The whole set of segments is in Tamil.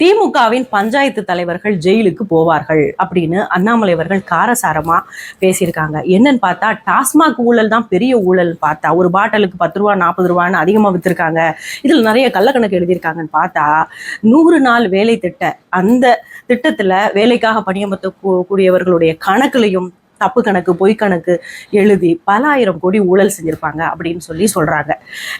திமுகவின் பஞ்சாயத்து தலைவர்கள் ஜெயிலுக்கு போவார்கள் அப்படின்னு அண்ணாமலை அவர்கள் காரசாரமா பேசியிருக்காங்க. என்னன்னு பார்த்தா டாஸ்மாக் ஊழல் தான் பெரிய ஊழல் பார்த்தா ஒரு பாட்டிலுக்கு பத்து ரூபா நாற்பது ரூபான்னு அதிகமா வித்துருக்காங்க. இதில் நிறைய கள்ளக்கணக்கு எழுதியிருக்காங்கன்னு பார்த்தா நூறு நாள் வேலை திட்ட அந்த திட்டத்துல வேலைக்காக பணியமர்த்த கூடியவர்களுடைய கணக்குலையும் தப்பு கணக்கு பொய் கணக்கு எழுதி பல ஆயிரம் கோடி ஊழல் செஞ்சுருப்பாங்க அப்படின்னு சொல்லி சொல்கிறாங்க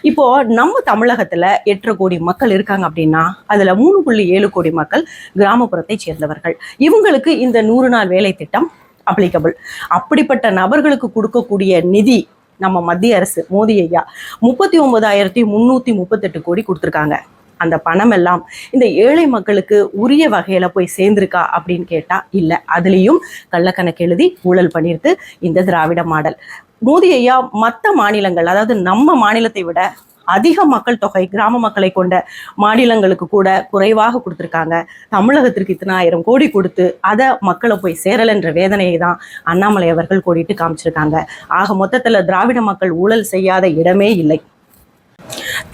இப்போ நம்ம தமிழகத்தில் எட்டரை கோடி மக்கள் இருக்காங்க அப்படின்னா அதில் மூணு புள்ளி ஏழு கோடி மக்கள் கிராமப்புறத்தை சேர்ந்தவர்கள். இவங்களுக்கு இந்த நூறு நாள் வேலை திட்டம் அப்ளிகபிள் அப்படிப்பட்ட நபர்களுக்கு கொடுக்கக்கூடிய நிதி நம்ம மத்திய அரசு மோடி ஐயா முப்பத்தி ஒன்பதாயிரத்தி முந்நூற்றி முப்பத்தெட்டு கோடி கொடுத்துருக்காங்க. அந்த பணம் எல்லாம் இந்த ஏழை மக்களுக்கு உரிய வகையில போய் சேர்ந்திருக்கா அப்படின்னு கேட்டா இல்ல. அதுலயும் கள்ளக்கணக்கு எழுதி ஊழல் பண்ணியிருக்கு இந்த திராவிட மாடல். மோதி ஐயா மற்ற மாநிலங்கள் அதாவது நம்ம மாநிலத்தை விட அதிக மக்கள் தொகை கிராம மக்களை கொண்ட மாநிலங்களுக்கு கூட குறைவாக கொடுத்துருக்காங்க. தமிழகத்திற்கு இத்தனை ஆயிரம் கோடி கொடுத்து அதை மக்களை போய் சேரலைன்ற வேதனையை தான் அண்ணாமலை அவர்கள் கோடிட்டு காமிச்சிருக்காங்க. ஆக மொத்தத்தில் திராவிட மக்கள் ஊழல் செய்யாத இடமே இல்லை.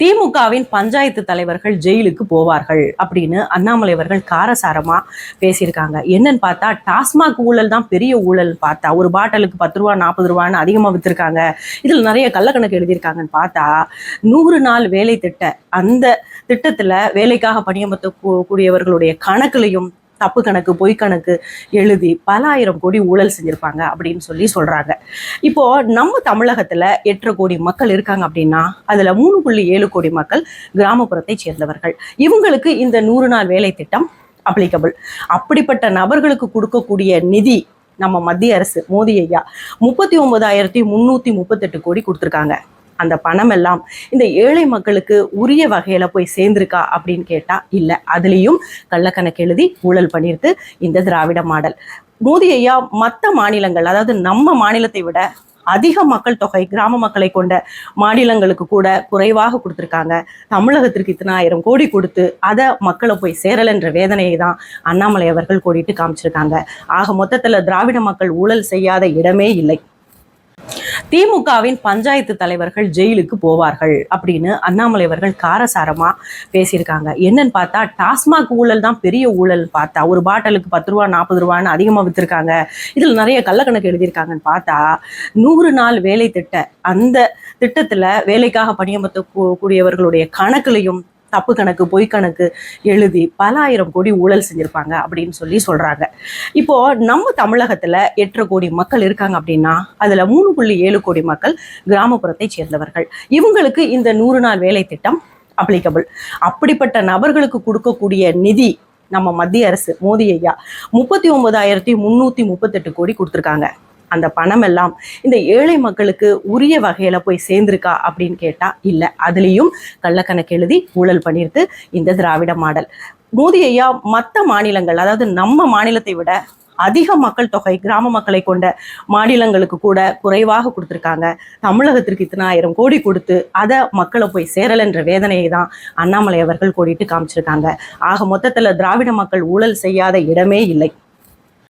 திமுகவின் பஞ்சாயத்து தலைவர்கள் ஜெயிலுக்கு போவார்கள் அப்படின்னு அண்ணாமலை அவர்கள் காரசாரமா பேசியிருக்காங்க. என்னன்னு பார்த்தா டாஸ்மாக் ஊழல் தான் பெரிய ஊழல் பார்த்தா ஒரு பாட்டிலுக்கு பத்து ரூபா நாற்பது ரூபான்னு அதிகமா வித்திருக்காங்க. இதில் நிறைய கள்ளக்கணக்கு எழுதியிருக்காங்கன்னு பார்த்தா நூறு நாள் வேலை திட்ட அந்த திட்டத்துல வேலைக்காக பணியமர்த்த கூடியவர்களுடைய கணக்குலையும் தப்பு கணக்கு பொய் கணக்கு எழுதி பல ஆயிரம் கோடி ஊழல் செஞ்சுருப்பாங்க அப்படின்னு சொல்லி சொல்கிறாங்க இப்போ நம்ம தமிழகத்தில் எட்டரை கோடி மக்கள் இருக்காங்க அப்படின்னா அதில் மூணு புள்ளி ஏழு கோடி மக்கள் கிராமப்புறத்தை சேர்ந்தவர்கள். இவங்களுக்கு இந்த நூறு நாள் வேலை திட்டம் அப்ளிகபிள் அப்படிப்பட்ட நபர்களுக்கு கொடுக்கக்கூடிய நிதி நம்ம மத்திய அரசு மோடி ஐயா முப்பத்தி ஒன்பதாயிரத்தி முன்னூத்தி முப்பத்தெட்டு கோடி கொடுத்துருக்காங்க. அந்த பணம் எல்லாம் இந்த ஏழை மக்களுக்கு உரிய வகையில போய் சேர்ந்திருக்கா அப்படின்னு கேட்டா இல்ல. அதுலயும் கள்ளக்கணக்கு எழுதி ஊழல் பண்ணிருக்கு இந்த திராவிட மாடல். மோதி ஐயா மற்ற மாநிலங்கள் அதாவது நம்ம மாநிலத்தை விட அதிக மக்கள் தொகை கிராம மக்களை கொண்ட மாநிலங்களுக்கு கூட குறைவாக கொடுத்துருக்காங்க. தமிழகத்திற்கு இத்தனை ஆயிரம் கோடி கொடுத்து அதை மக்களை போய் சேரலைன்ற வேதனையை தான் அண்ணாமலை அவர்கள் கோடிட்டு காமிச்சிருக்காங்க. ஆக மொத்தத்தில் திராவிட மக்கள் ஊழல் செய்யாத இடமே இல்லை. திமுகவின் பஞ்சாயத்து தலைவர்கள் ஜெயிலுக்கு போவார்கள் அப்படின்னு அண்ணாமலை அவர்கள் காரசாரமா பேசியிருக்காங்க. என்னன்னு பார்த்தா டாஸ்மாக் ஊழல் தான் பெரிய ஊழல் பார்த்தா ஒரு பாட்டிலுக்கு பத்து ரூபா நாற்பது ரூபான்னு அதிகமாக வித்திருக்காங்க. இதில் நிறைய கள்ளக்கணக்கு எழுதியிருக்காங்கன்னு பார்த்தா நூறு நாள் வேலை திட்ட அந்த திட்டத்துல வேலைக்காக பணியமர்த்த கூடியவர்களுடைய கணக்குலையும் தப்பு கணக்கு பொய் கணக்கு எழுதி பல ஆயிரம் கோடி ஊழல் செஞ்சுருப்பாங்க அப்படின்னு சொல்லி சொல்கிறாங்க இப்போ நம்ம தமிழகத்தில் எட்டரை கோடி மக்கள் இருக்காங்க அப்படின்னா அதில் மூணு புள்ளி ஏழு கோடி மக்கள் கிராமப்புறத்தை சேர்ந்தவர்கள். இவங்களுக்கு இந்த நூறு நாள் வேலை திட்டம் அப்ளிகபிள் அப்படிப்பட்ட நபர்களுக்கு கொடுக்கக்கூடிய நிதி நம்ம மத்திய அரசு மோடி ஐயா முப்பத்தி ஒன்பதாயிரத்தி முன்னூற்றி முப்பத்தெட்டு கோடி கொடுத்துருக்காங்க. அந்த பணம் எல்லாம் இந்த ஏழை மக்களுக்கு உரிய வகையில போய் சேர்ந்திருக்கா அப்படின்னு கேட்டா இல்ல. அதுலயும் கள்ளக்கணக்கு எழுதி ஊழல் பண்ணியிருக்கு இந்த திராவிட மாடல். மோதி ஐயா மற்ற மாநிலங்கள் அதாவது நம்ம மாநிலத்தை விட அதிக மக்கள் தொகை கிராம மக்களை கொண்ட மாநிலங்களுக்கு கூட குறைவாக கொடுத்துருக்காங்க. தமிழகத்திற்கு இத்தனை ஆயிரம் கோடி கொடுத்து அதை மக்களை போய் சேரலன்ற வேதனையை தான் அண்ணாமலை அவர்கள் கோடிட்டு காமிச்சிருக்காங்க. ஆக மொத்தத்தில் திராவிட மக்கள் ஊழல் செய்யாத இடமே இல்லை.